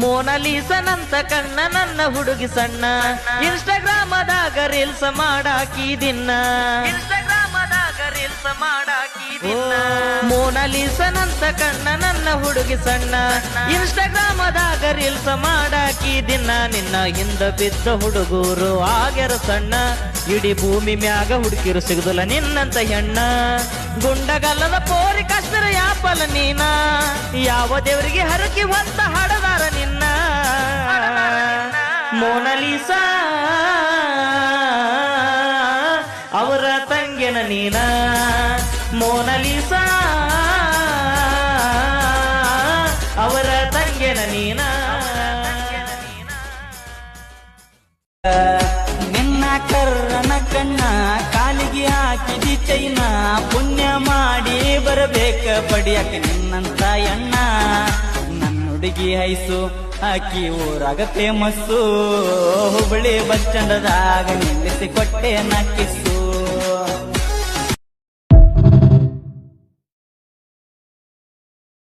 ಮೋನಲೀಸನಂತ ಕಣ್ಣ ನನ್ನ ಹುಡುಗಿ ಸಣ್ಣ. ಇನ್ಸ್ಟಾಗ್ರಾಮದಾಗ ರೀಲ್ಸ್ ಮಾಡಾಕಿ ದಿನ್ನ. ಇನ್ಸ್ಟಾಗ್ರಾಮದಾಗ ರೀಲ್ಸ್ ಮಾಡಾಕಿ ಮೋನಲೀಸನಂತ ಕಣ್ಣ ನನ್ನ ಹುಡುಗಿ ಸಣ್ಣ. ಇನ್ಸ್ಟಾಗ್ರಾಮದಾಗ ರೀಲ್ಸ್ ಮಾಡಾಕಿ ದಿನ್ನ. ನಿನ್ನ ಹಿಂದ ಬಿದ್ದ ಹುಡುಗರು ಆಗ್ಯಾರ ಸಣ್ಣ. ಇಡೀ ಭೂಮಿ ಮ್ಯಾಗ ಹುಡುಕಿರು ಸಿಗುದಿಲ್ಲ ನಿನ್ನಂತ ಹೆಣ್ಣ. ಗುಂಡಗಲ್ಲದ ಪೋರಿ ಕಷ್ಟರ ಯಾಪಲ ನೀನ? ಯಾವ ದೇವರಿಗೆ ಹರಕಿ ಹೊತ್ತ ಹಾಡದಾರ ನಿನ್ನ? ಮೋನಲೀಸ ಅವರ ತಂಗೆನ ನೀನ? ಮೋನಲೀಸ ಅವರ ತಂಗೆನ ನೀನ? ನಿನ್ನ ಕರ್ರನ ಕಣ್ಣ ಬರಬೇಕ ಪಡಿಯಕ ನಿನ್ನಂತ ಎಣ್ಣ. ನನ್ನ ಹುಡುಗಿ ಹೈಸು ಹಾಕಿ ಊರಾಗ ಫೇಮಸ್ಸು ಹುಬ್ಬಳ್ಳಿ ಬಸ್ ಸ್ಟ್ಯಾಂಡದಾಗ ನಿಲ್ಲಿಸಿ ಕೊಟ್ಟೆ ನಕ್ಕಿಸು